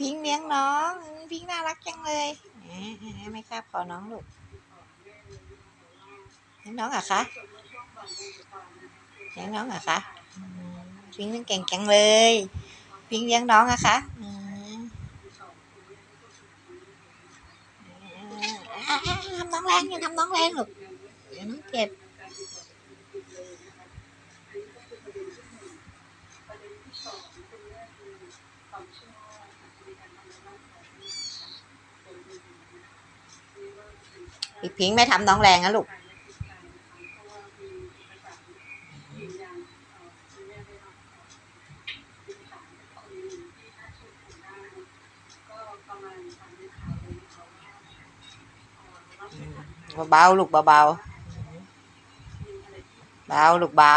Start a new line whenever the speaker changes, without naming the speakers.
พิงเลี้ยงน้องพิงน่ารักจังเลยไม่ครับขอน้องลูกเลี้ยงน้องอะคะเลี้ยงน้องอะคะอืมพิงค์เก่งจังเลย พิงเลี้ยงน้องอะคะทำน้องแรงย่าทำน้องแรงลูกเดี๋ยวน้องเจ็บ พี่พิงค์ไม่ทำน้องแรงนะลูกเบาๆลูกเบาๆเบาลูกเบา